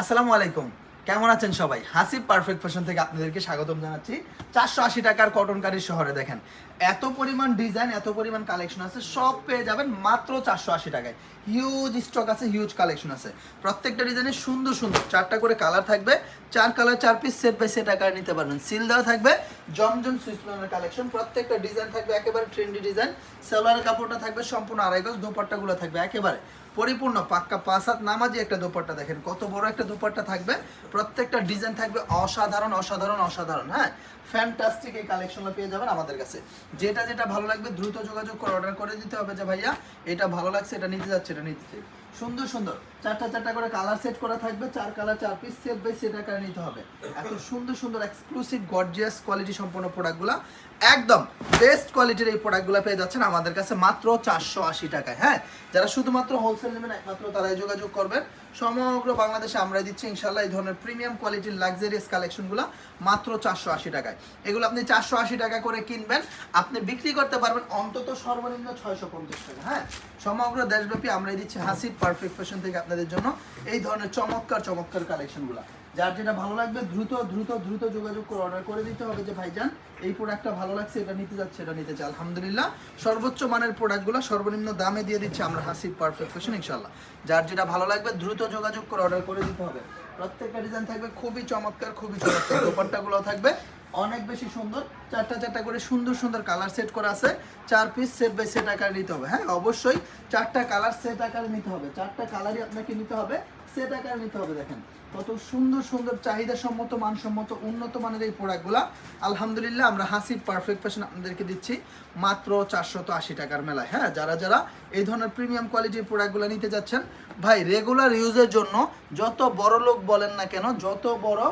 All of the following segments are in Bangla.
আসসালামু আলাইকুম। কেমন আছেন সবাই? হাসিব পারফেক্ট ফ্যাশন থেকে আপনাদেরকে স্বাগতম জানাচ্ছি। চারশো আশি টাকার কটনকারী শহরে দেখেন। এত পরিমাণ ডিজাইন এত পরিমাণ কালেকশন আছে, সব পেয়ে যাবেন মাত্র চারশো আশি টাকায়। হিউজ স্টক আছে হিউজ কালেকশন আছে। প্রত্যেকটা ডিজাইনে সুন্দর সুন্দর, চারটা করে কালার থাকবে। চার কালার চার পিস সেট বাই সেট আকারে নিতে পারবেন। সিল দেওয়া থাকবে। জমজম সুইসম্যানের কালেকশন। প্রত্যেকটা ডিজাইন থাকবে, একেবারে ট্রেন্ডি ডিজাইন। সালোয়ারের কাপড়টা থাকবে, সম্পূর্ণ আড়াই গজ দোপাট্টাগুলো থাকবে, একেবারে। পরিপূর্ণ, পাক্কা পাঁচ হাত নামাজি একটা দোপাট্টা দেখেন, কত বড় একটা দোপাট্টা থাকবে। প্রত্যেকটা ডিজাইন থাকবে অসাধারণ অসাধারণ অসাধারণ হ্যাঁ? ফ্যান্টাস্টিক এই কালেকশনটা পেয়ে যাবেন আমাদের কাছে। যেটা যেটা ভালো লাগবে, দ্রুত যোগাযোগ করে অর্ডার করে দিতে হবে যে ভাইয়া, এটা ভালো লাগছে, এটা নিতে যাচ্ছে, এটা নিতে চাই সুন্দর সুন্দর। চারটা চারটা করে কালার সেট করা থাকবে, চার কালার চার পিস সেট বাই সেট আকারে নিতে হবে। এত সুন্দর সুন্দর এক্সক্লুসিভ গর্জিয়াস কোয়ালিটি সম্পন্ন প্রোডাক্টগুলো একদম বেস্ট কোয়ালিটির এই প্রোডাক্টগুলো পেয়ে যাচ্ছেন আমাদের কাছে মাত্র চারশো আশি টাকায় হ্যাঁ? যারা শুধুমাত্র হোলসেল নেবেন, একমাত্র তারাই যোগাযোগ করবেন। সমগ্র বাংলাদেশে আমরা দিচ্ছি ইনশাল্লাহ এই ধরনের প্রিমিয়াম কোয়ালিটির লাক্সারিয়াস কালেকশনগুলো মাত্র চারশো আশি টাকায়। এগুলো আপনি চারশো আশি টাকা করে কিনবেন, আপনি বিক্রি করতে পারবেন অন্তত সর্বনিম্ন ছয়শো পঞ্চাশ টাকা হ্যাঁ? সমগ্র দেশব্যাপী আমরা দিচ্ছি হাসি পারফেক্ট ফ্যাশন থেকে আপনাদের জন্য এই ধরনের চমৎকার চমৎকার কালেকশনগুলো যার যেটা ভালো লাগবে, দ্রুত দ্রুত দ্রুত যোগাযোগ করে অর্ডার করে দিতে হবে যে ভাইজান, এই প্রোডাক্টটা ভালো লাগছে, এটা নিতে যাচ্ছে, এটা নিতে চাই আলহামদুলিল্লাহ, সর্বোচ্চ মানের প্রোডাক্টগুলো সর্বনিম্ন দামে দিয়ে দিচ্ছি আমরা হাসি পারফেক্ট ফ্যাশন ইনশাল্লাহ যার যেটা ভালো লাগবে, দ্রুত যোগাযোগ করে অর্ডার করে দিতে হবে। প্রত্যেকটা ডিজাইন থাকবে খুবই চমৎকার খুবই চমৎকার। দোপাট্টাগুলো থাকবে অনেক বেশি সুন্দর। চারটা চারটা করে সুন্দর সুন্দর কালার সেট করা আছে। চার পিস সেট বাই সেট আকারে নিতে হবে। হ্যাঁ অবশ্যই চারটা কালার সেট আকারে নিতে হবে। চারটা কালারই আপনাকে নিতে হবে। সেট আকারে নিতে হবে, দেখেন। কত সুন্দর সুন্দর চাহিদা সম্মত মানসম্মত, উন্নত মানের এই প্রোডাক্টগুলো আলহামদুলিল্লাহ, আমরা হাসি পারফেক্ট ফ্যাশন আপনাদেরকে দিচ্ছি মাত্র চারশত আশি টাকার মেলায়। হ্যাঁ যারা যারা এই ধরনের প্রিমিয়াম কোয়ালিটির প্রোডাক্টগুলো নিতে যাচ্ছেন, ভাই রেগুলার ইউজের জন্য যত বড় লোক বলেন না কেন, যত বড়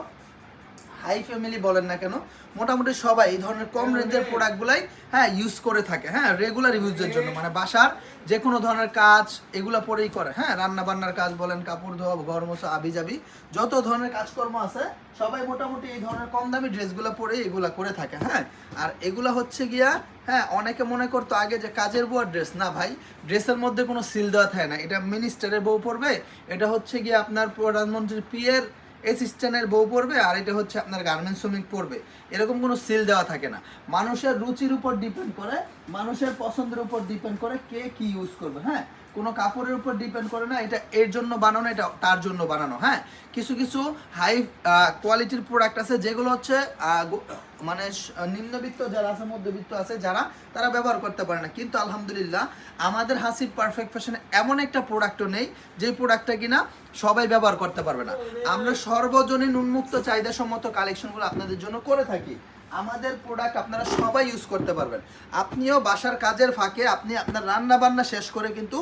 হাই ফ্যামিলি বলেন না কেন মোটামুটি সবাই এই ধরনের কম রেঞ্জের প্রোডাক্টগুলাই হ্যাঁ ইউজ করে থাকে। হ্যাঁ রেগুলার ইউজের জন্য। মানে বাসার যে কোনো ধরনের কাজ এগুলো পরেই করে। হ্যাঁ রান্না বান্নার কাজ বলেন কাপড় ধোয়া ঘর মশা আবি যাবি যত ধরনের কাজকর্ম আছে সবাই মোটামুটি এই ধরনের কম দামি ড্রেসগুলো পরেই এগুলা করে থাকে। হ্যাঁ আর এগুলো হচ্ছে গিয়া হ্যাঁ অনেকে মনে করতো আগে যে কাজের বউ ড্রেস। না ভাই ড্রেসের মধ্যে কোনো সিল দেওয়া থাকে না। এটা মিনিস্টারের বউ পরবে। এটা হচ্ছে গিয়ে আপনার প্রধানমন্ত্রীর পিয়ের অ্যাসিস্ট্যান্টের বউ পড়বে আর এটা হচ্ছে আপনার গার্মেন্টস শ্রমিক পড়বে এরকম কোনো সিল দেওয়া থাকে না। মানুষের রুচির উপর ডিপেন্ড করে, মানুষের পছন্দের উপর ডিপেন্ড করে কে কি ইউজ করবে হ্যাঁ? কোনো কাপড়ের উপর ডিপেন্ড করে না, এটা এর জন্য বানানো, এটা তার জন্য বানানো হ্যাঁ? কিছু কিছু হাই কোয়ালিটির প্রোডাক্ট আছে, যেগুলো হচ্ছে মানে নিম্নবিত্ত যারা আছে, মধ্যবিত্ত আছে, যারা, তারা ব্যবহার করতে পারে না। কিন্তু আলহামদুলিল্লাহ, আমাদের হাসির পারফেক্ট ফ্যাশনে এমন একটা প্রোডাক্টও নেই যে প্রোডাক্টটা কিনা সবাই ব্যবহার করতে পারবে না। আমরা সর্বজনীন উন্মুক্ত চাহিদা সম্মত কালেকশনগুলো আপনাদের জন্য করে থাকি। আমাদের প্রোডাক্ট আপনারা সবাই ইউজ করতে পারবেন। আপনিও বাসার কাজের ফাঁকে আপনি আপনার রান্না বান্না শেষ করে কিন্তু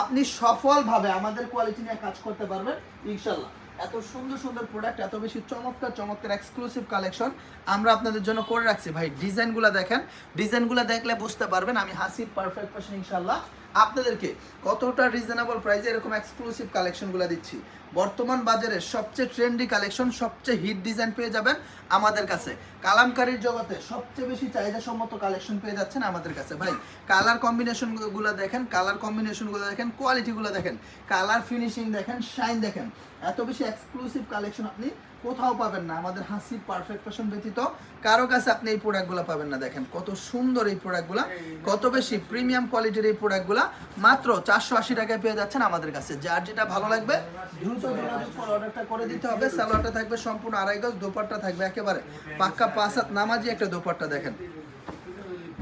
আপনি সফলভাবে আমাদের কোয়ালিটি নিয়ে কাজ করতে পারবেন, ইনশাল্লাহ। এত সুন্দর সুন্দর প্রোডাক্ট এত বেশি চমৎকার চমৎকার এক্সক্লুসিভ কালেকশন আমরা আপনাদের জন্য করে রাখছি। ভাই, ডিজাইনগুলো দেখেন। ডিজাইনগুলো দেখলে বুঝতে পারবেন আমি হাসি পারফেক্ট ফ্যাশন ইনশাল্লাহ। আপনাদেরকে কতটা রিজনেবল প্রাইসে এরকম এক্সক্লুসিভ কালেকশনগুলো দিচ্ছি। বর্তমান বাজারে সবচেয়ে ট্রেন্ডি কালেকশন সবচেয়ে হিট ডিজাইন পেয়ে যাবেন আমাদের কাছে। কালামকারীর জগতে সবচেয়ে বেশি চাহিদা সম্মত কালেকশন পেয়ে যাচ্ছেন আমাদের কাছে। ভাই কালার কম্বিনেশনগুলো দেখেন কালার কম্বিনেশনগুলো দেখেন কোয়ালিটিগুলো দেখেন কালার ফিনিশিং দেখেন শাইন দেখেন। এত বেশি এক্সক্লুসিভ কালেকশন আপনি কোথাও পাবেন না। আমাদের হাসি পারফেক্ট ফ্যাশন ব্যতীত কারও কাছে আপনি এই প্রোডাক্টগুলো পাবেন না। দেখেন কত সুন্দর এই প্রোডাক্টগুলো কত বেশি প্রিমিয়াম কোয়ালিটির এই প্রোডাক্টগুলো মাত্র চারশো আশি টাকায় পেয়ে যাচ্ছেন আমাদের কাছে। যার যেটা ভালো লাগবে, দ্রুত সালোয়ারটা থাকবে সম্পূর্ণ আড়াই গজ দোপাট্টা থাকবে একেবারে পাক্কা পাঁচ নামাজি একটা দোপাট্টা দেখেন।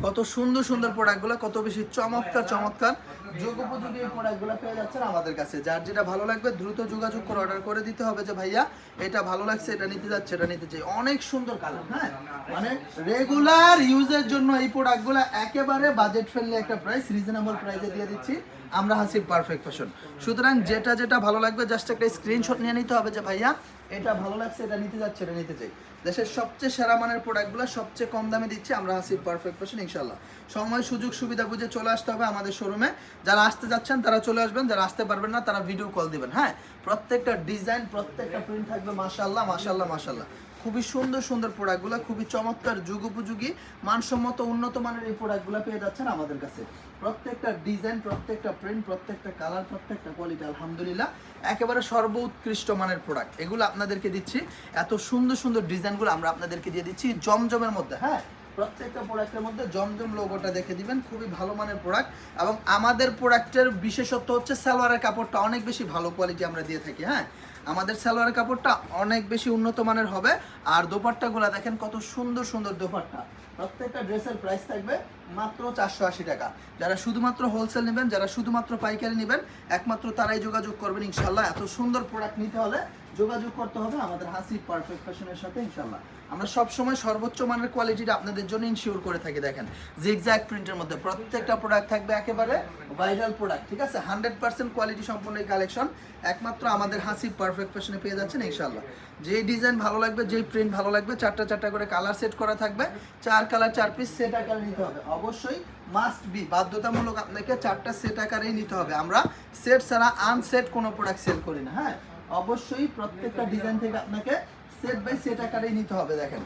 কত সুন্দর সুন্দর প্রোডাক্টগুলো, কত বেশি চমৎকার চমৎকার যোগোপযোগী এই প্রোডাক্টগুলো পেয়ে যাচ্ছেন আমাদের কাছে। যার যেটা ভালো লাগবে, দ্রুত যোগাযোগ করে অর্ডার করে দিতে হবে যে ভাইয়া, এটা ভালো লাগছে, এটা নিতে যাচ্ছে, এটা নিতে চাই। অনেক সুন্দর কালার হ্যাঁ? মানে রেগুলার ইউজের জন্য এই প্রোডাক্টগুলো একেবারে বাজেট ফ্রেন্ডলি একটা প্রাইস রিজনেবল প্রাইসে দিয়ে দিচ্ছি। আমরা হাসি পারফেক্ট ফ্যাশন সুতরাং যেটা যেটা ভালো লাগবে জাস্ট একটা স্ক্রিনশট নিয়ে নিতে হবে যে ভাইয়া এটা ভালো লাগছে, এটা নিতে যাচ্ছে, এটা নিতে চাই। দেশের সবচেয়ে সেরা মানের প্রোডাক্টগুলো সবচেয়ে কম দামে দিচ্ছি, আমরা হাসি পারফেক্ট ফ্যাশন ইনশাল্লাহ সময়, সুযোগ, সুবিধা বুঝে চলে আসতে হবে আমাদের শোরুমে যারা আসতে যাচ্ছেন, তারা চলে আসবেন, যারা আসতে পারবেন না, তারা ভিডিও কল দিবেন হ্যাঁ? প্রত্যেকটা ডিজাইন প্রত্যেকটা প্রিন্ট থাকবে মাশাল্লাহ মাশাল্লাহ মাশাল্লাহ খুবই সুন্দর সুন্দর প্রোডাক্টগুলো খুবই চমৎকার যুগ উপযোগী মানসম্মত উন্নত মানের এই প্রোডাক্টগুলো পেয়ে যাচ্ছেন আমাদের কাছে। প্রত্যেকটা ডিজাইন প্রত্যেকটা প্রিন্ট প্রত্যেকটা কালার প্রত্যেকটা কোয়ালিটি আলহামদুলিল্লাহ, একেবারে সর্বোৎকৃষ্ট মানের প্রোডাক্ট এগুলো আপনাদেরকে দিচ্ছি। এত সুন্দর সুন্দর ডিজাইনগুলো আমরা আপনাদেরকে দিয়ে দিচ্ছি। জমজমের মধ্যে হ্যাঁ? প্রত্যেকটা প্রোডাক্টের মধ্যে জমজম লোগোটা দেখে দিবেন, খুবই ভালো মানের প্রোডাক্ট এবং আমাদের প্রোডাক্টের বিশেষত্ব হচ্ছে সালোয়ারের কাপড়টা অনেক বেশি ভালো কোয়ালিটি আমরা দিয়ে থাকি হ্যাঁ? আমাদের সালোয়ারের কাপড়টা অনেক বেশি উন্নত মানের হবে। আর দোপাট্টাগুলো দেখেন কত সুন্দর সুন্দর দোপাট্টা। প্রত্যেকটা ড্রেসের প্রাইস থাকবে মাত্র চারশো আশি টাকা। যারা শুধুমাত্র হোলসেল নেবেন, যারা শুধুমাত্র পাইকারি নেবেন, একমাত্র তারাই যোগাযোগ করবেন ইনশাল্লাহ। এত সুন্দর প্রোডাক্ট নিতে হলে যোগাযোগ করতে হবে, আমাদের হাসি পারফেক্ট ফ্যাশনের সাথে ইনশাল্লাহ আমরা সব সময় সর্বোচ্চ মানের কোয়ালিটিটা আপনাদের জন্য ইনশিওর করে থাকি, দেখেন। জিগজ্যাগ প্রিন্টের মধ্যে প্রত্যেকটা প্রোডাক্ট থাকবে একেবারে ভাইরাল প্রোডাক্ট ঠিক আছে? হান্ড্রেড পার্সেন্ট কোয়ালিটি সম্পন্ন এই কালেকশন একমাত্র আমাদের হাসি পারফেক্ট ফ্যাশনে পেয়ে যাচ্ছেন ইনশাল্লাহ যেই ডিজাইন ভালো লাগবে, যেই প্রিন্ট ভালো লাগবে, চারটা চারটা করে কালার সেট করা থাকবে। চার কালার চার পিস সেট আকারে নিতে হবে। অবশ্যই মাস্ট বি বাধ্যতামূলক আপনাকে চারটা সেট আকারেই নিতে হবে। আমরা সেট ছাড়া আনসেট কোনো প্রোডাক্ট সেল করি না হ্যাঁ? অবশ্যই প্রত্যেকটা ডিজাইন থেকে আপনাকে সেট বাই সেট আকারেই নিতে হবে, দেখেন।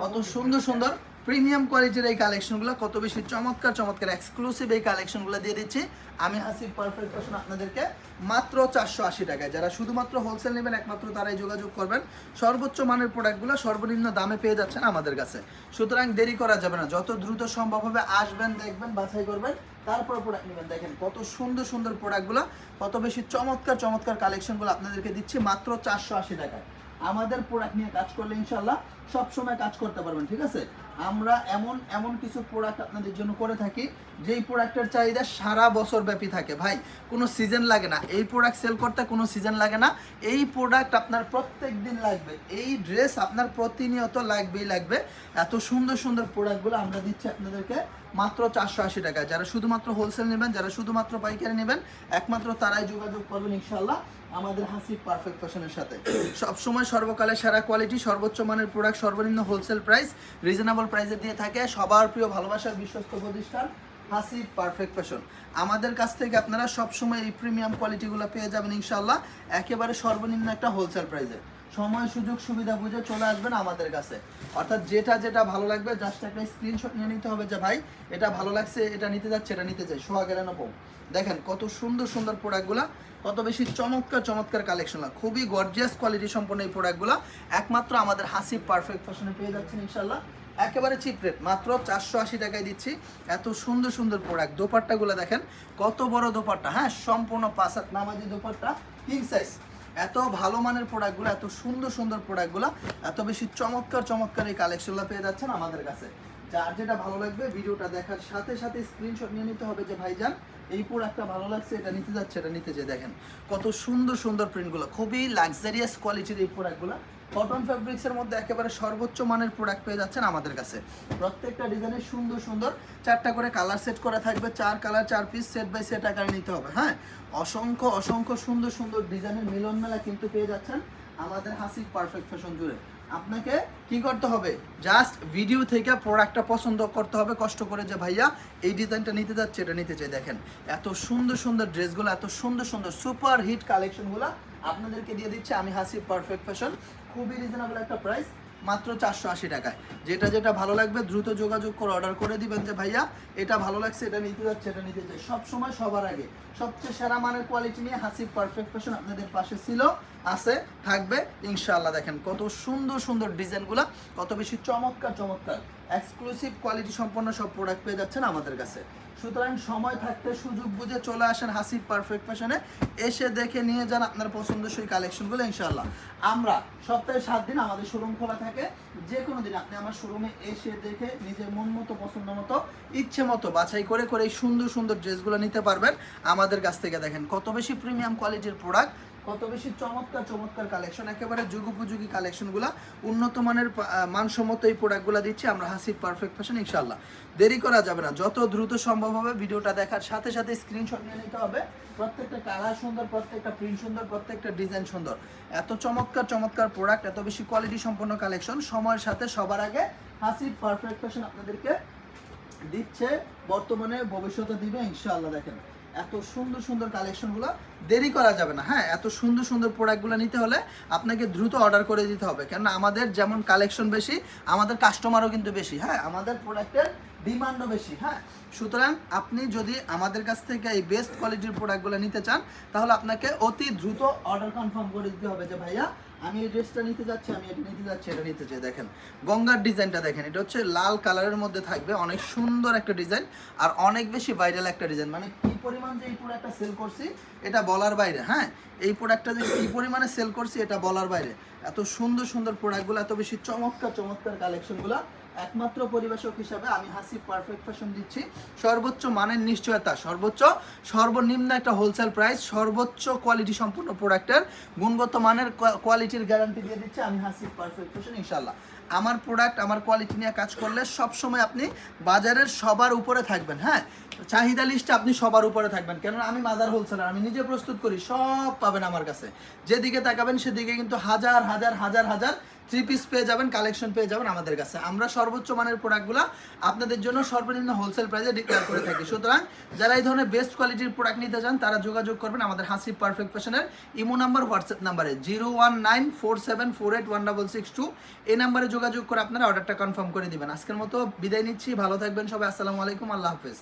কত সুন্দর সুন্দর প্রিমিয়াম কোয়ালিটির এই কালেকশনগুলো কত বেশি চমৎকার চমৎকার এক্সক্লুসিভ এই কালেকশনগুলো দিয়ে দিচ্ছি। আমি হাসিব পারফেক্ট ফ্যাশন আপনাদেরকে মাত্র চারশো আশি টাকায়। যারা শুধুমাত্র হোলসেল নেবেন, একমাত্র তারাই যোগাযোগ করবেন। সর্বোচ্চ মানের প্রোডাক্টগুলো সর্বনিম্ন দামে পেয়ে যাচ্ছেন আমাদের কাছে। সুতরাং দেরি করা যাবে না। যত দ্রুত সম্ভব হবে, আসবেন, দেখবেন, বাছাই করবেন। তারপর প্রোডাক্ট নেবেন। দেখেন কত সুন্দর সুন্দর প্রোডাক্টগুলো কত বেশি চমৎকার চমৎকার কালেকশনগুলো আপনাদেরকে দিচ্ছি মাত্র চারশো আশি টাকায়। আমাদের প্রোডাক্ট নিয়ে কাজ করলে ইনশাল্লাহ সব সময় কাজ করতে পারবেন, ঠিক আছে? আমরা এমন এমন কিছু প্রোডাক্ট আপনাদের জন্য করে থাকি, যেই প্রোডাক্টের চাহিদা সারা বছর ব্যাপী থাকে। ভাই, কোনো সিজন লাগে না। এই প্রোডাক্ট সেল করতে কোনো সিজন লাগে না। এই প্রোডাক্ট আপনার প্রত্যেক দিন লাগবে। এই ড্রেস আপনার প্রতিনিয়ত লাগবেই লাগবে। এত সুন্দর সুন্দর প্রোডাক্টগুলো আমরা দিচ্ছি আপনাদেরকে মাত্র চারশো আশি টাকা যারা শুধুমাত্র হোলসেল নেবেন, যারা শুধুমাত্র পাইকারি নেবেন, একমাত্র তারাই যোগাযোগ করবেন ইনশাল্লাহ আমাদের হাসি পারফেক্ট ফ্যাশনের সাথে। সবসময় সর্বকালে সেরা কোয়ালিটি সর্বোচ্চ মানের প্রোডাক্ট সর্বনিম্ন হোলসেল প্রাইস রিজনেবল প্রাইসে দিয়ে থাকে। সবার প্রিয় ভালোবাসার বিশ্বস্ত প্রতিষ্ঠান হাসি পারফেক্ট ফ্যাশন আমাদের কাছ থেকে আপনারা সবসময় এই প্রিমিয়াম কোয়ালিটিগুলো পেয়ে যাবেন ইনশাল্লাহ একেবারে সর্বনিম্ন একটা হোলসেল প্রাইসে সময়, সুযোগ, সুবিধা বুঝে চলে আসবেন আমাদের কাছে। অর্থাৎ যেটা যেটা ভালো লাগবে জাস্ট একটা স্ক্রিনশট নিয়ে নিতে হবে যে, ভাই, এটা ভালো লাগছে, এটা নিতে যাচ্ছে, এটা নিতে চাই। সোহাগের নেব দেখেন কত সুন্দর সুন্দর প্রোডাক্টগুলো কত বেশি চমৎকার চমৎকার কালেকশন খুবই গর্জিয়াস কোয়ালিটি সম্পন্ন এই প্রোডাক্টগুলো একমাত্র আমাদের হাসি পারফেক্ট ফ্যাশনে পেয়ে যাচ্ছেন ইনশাল্লাহ একেবারে চিপ রেট মাত্র চারশো আশি টাকায় দিচ্ছি। এত সুন্দর সুন্দর প্রোডাক্ট দোপাট্টাগুলো দেখেন, কত বড় দোপাট্টা। হ্যাঁ সম্পূর্ণ পাঁচাত নামাজি দোপাট্টা কিং সাইজ এত ভালো মানের প্রোডাক্টগুলো এত সুন্দর সুন্দর প্রোডাক্টগুলো এত বেশি চমৎকার চমৎকার এই কালেকশনগুলো পেয়ে যাচ্ছেন আমাদের কাছে। যার যেটা ভালো লাগবে, ভিডিওটা দেখার সাথে সাথে স্ক্রিনশট নিয়ে নিতে হবে যে ভাইজান। এই প্রোডাক্টটা ভালো লাগছে, এটা নিতে যাচ্ছে, এটা নিতে যে দেখেন। কত সুন্দর সুন্দর প্রিন্টগুলো খুবই লাক্সারিয়াস কোয়ালিটির এই প্রোডাক্টগুলো। কটন ফ্যাব্রিক্সের মধ্যে একেবারে সর্বোচ্চ মানের প্রোডাক্ট পেয়ে যাচ্ছেন আমাদের কাছে। প্রত্যেকটা ডিজাইনের সুন্দর সুন্দর, চারটা করে কালার সেট করা থাকবে, চার কালার চার পিস সেট বাই সেট আকারে নিতে হবে হ্যাঁ? অসংখ্য অসংখ্য সুন্দর সুন্দর ডিজাইনের মিলন মেলা কিন্তু পেয়ে যাচ্ছেন আমাদের হাসি পারফেক্ট ফ্যাশন জুড়ে। আপনাকে কি করতে হবে? জাস্ট ভিডিও থেকে প্রোডাক্টটা পছন্দ করতে হবে, কষ্ট করে যে ভাইয়া এই ডিজাইনটা নিতে যাচ্ছে, এটা নিতে চাই। দেখেন, এত সুন্দর সুন্দর ড্রেসগুলো, এত সুন্দর সুন্দর সুপার হিট কালেকশনগুলো আপনাদেরকে দিয়ে দিচ্ছে। আমি হাসি পারফেক্ট ফ্যাশন খুবই রিজনেবল একটা প্রাইস মাত্র চারশো আশি টাকায়। যেটা যেটা ভালো লাগবে, দ্রুত যোগাযোগ করে অর্ডার করে দিবেন যে, ভাইয়া, এটা ভালো লাগছে, এটা নিতে যাচ্ছে, এটা নিতে চাই সব সময় সবার আগে, সবচেয়ে সেরা মানের কোয়ালিটি নিয়ে হাসি পারফেক্ট ফ্যাশন আপনাদের পাশে ছিল, আছে, থাকবে, ইনশাআল্লাহ দেখেন কত সুন্দর সুন্দর ডিজাইনগুলো কত বেশি চমৎকার চমৎকার। এক্সক্লুসিভ কোয়ালিটি সম্পন্ন সব প্রোডাক্ট পেয়ে যাচ্ছেন আমাদের কাছে। সুতরাং সময় থাকতে সুযোগ বুঝে চলে আসেন হাসির পারফেক্ট ফ্যাশনে এসে দেখে নিয়ে যান আপনার পছন্দসই কালেকশনগুলো ইনশাল্লাহ আমরা সপ্তাহে সাত দিন আমাদের শোরুম খোলা থাকে। যে কোনো দিন আপনি আমার শোরুমে এসে দেখে নিজের মন মতো, পছন্দ মতো, ইচ্ছে মতো বাছাই করে করে এই সুন্দর সুন্দর ড্রেসগুলো নিতে পারবেন আমাদের কাছ থেকে দেখেন। কত বেশি প্রিমিয়াম কোয়ালিটির প্রোডাক্ট কত বেশি চমৎকার চমৎকার কালেকশন একেবারে যুগোপযোগী কালেকশনগুলো উন্নত মানের মানসম্মত এই প্রোডাক্টগুলো দিচ্ছি আমরা হাসি পারফেক্ট ফ্যাশন ইনশাল্লাহ দেরি করা যাবে না, যত দ্রুত সম্ভব হবে ভিডিওটা দেখার সাথে সাথে স্ক্রিনশট নিয়ে নিতে হবে। প্রত্যেকটা কালার সুন্দর, প্রত্যেকটা প্রিন্ট সুন্দর, প্রত্যেকটা ডিজাইন সুন্দর। এত চমৎকার চমৎকার প্রোডাক্ট এত বেশি কোয়ালিটি সম্পন্ন কালেকশন সময়ের সাথে সবার আগে হাসি পারফেক্ট ফ্যাশন আপনাদেরকে দিচ্ছে, বর্তমানে ভবিষ্যতে দিবে, ইনশাআল্লাহ দেখেন। এত সুন্দর সুন্দর কালেকশনগুলো দেরি করা যাবে না। হ্যাঁ এত সুন্দর সুন্দর প্রোডাক্টগুলো নিতে হলে আপনাকে দ্রুত অর্ডার করে দিতে হবে। কেননা আমাদের যেমন কালেকশন বেশি, আমাদের কাস্টমারও কিন্তু বেশি। হ্যাঁ আমাদের প্রোডাক্টের ডিমান্ডও বেশি। হ্যাঁ সুতরাং আপনি যদি আমাদের কাছ থেকে এই বেস্ট কোয়ালিটির প্রোডাক্টগুলো নিতে চান, তাহলে আপনাকে অতি দ্রুত অর্ডার কনফার্ম করে দিতে হবে যে ভাইয়া আমি এই ড্রেসটা নিতে যাচ্ছি, আমি এটা নিতে যাচ্ছি, এটা নিতে চাই দেখেন। গঙ্গার ডিজাইনটা দেখেন, এটা হচ্ছে লাল কালারের মধ্যে থাকবে, অনেক সুন্দর একটা ডিজাইন, আর অনেক বেশি ভাইরাল একটা ডিজাইন। মানে কি পরিমাণ যে এই প্রোডাক্টটা সেল করছি, এটা বলার বাইরে হ্যাঁ? এই প্রোডাক্টটা যে কী পরিমাণে সেল করছি, এটা বলার বাইরে। এত সুন্দর সুন্দর প্রোডাক্টগুলো এত বেশি চমৎকার চমৎকার কালেকশনগুলো একমাত্র পরিবেশক হিসাবে আমি হাসি পারফেক্ট ফ্যাশন দিচ্ছি। সর্বোচ্চ মানের নিশ্চয়তা, সর্বোচ্চ, সর্বনিম্ন একটা হোলসেল প্রাইস সর্বোচ্চ কোয়ালিটি সম্পূর্ণ প্রোডাক্টের গুণগত মানের কোয়ালিটির গ্যারান্টি দিয়ে দিচ্ছি আমি হাসি পারফেক্ট ফ্যাশন ইনশাল্লাহ আমার প্রোডাক্ট আমার কোয়ালিটি নিয়ে কাজ করলে সব সময় আপনি বাজারের সবার উপরে থাকবেন হ্যাঁ? চাহিদা লিস্টে আপনি সবার উপরে থাকবেন, কেননা আমি মাদার হোলসেলার আমি নিজে প্রস্তুত করি, সব পাবেন আমার কাছে। যেদিকে তাকাবেন সেদিকে কিন্তু হাজার হাজার হাজার হাজার থ্রি পিস পেয়ে যাবেন কালেকশন পেয়ে যাবেন আমাদের কাছে। আমরা সর্বোচ্চ মানের প্রোডাক্টগুলো আপনাদের জন্য সর্বনিম্ন হোলসেল প্রাইসে ডিক্লেয়ার করে থাকি। সুতরাং যারা এই ধরনের বেস্ট কোয়ালিটির প্রোডাক্ট নিতে চান, তারা যোগাযোগ করবেন আমাদের হাসি পারফেক্ট ফ্যাশনের ইমো নাম্বার, হোয়াটসঅ্যাপ নাম্বারে zero one nine four seven four eight one double six two এই নাম্বারে যোগাযোগ করে আপনারা অর্ডারটা কনফার্ম করে দিবেন। আজকের মতো বিদায় নিচ্ছি। ভালো থাকবেন সবাই। আসসালামু আলাইকুম। আল্লাহ হাফেজ।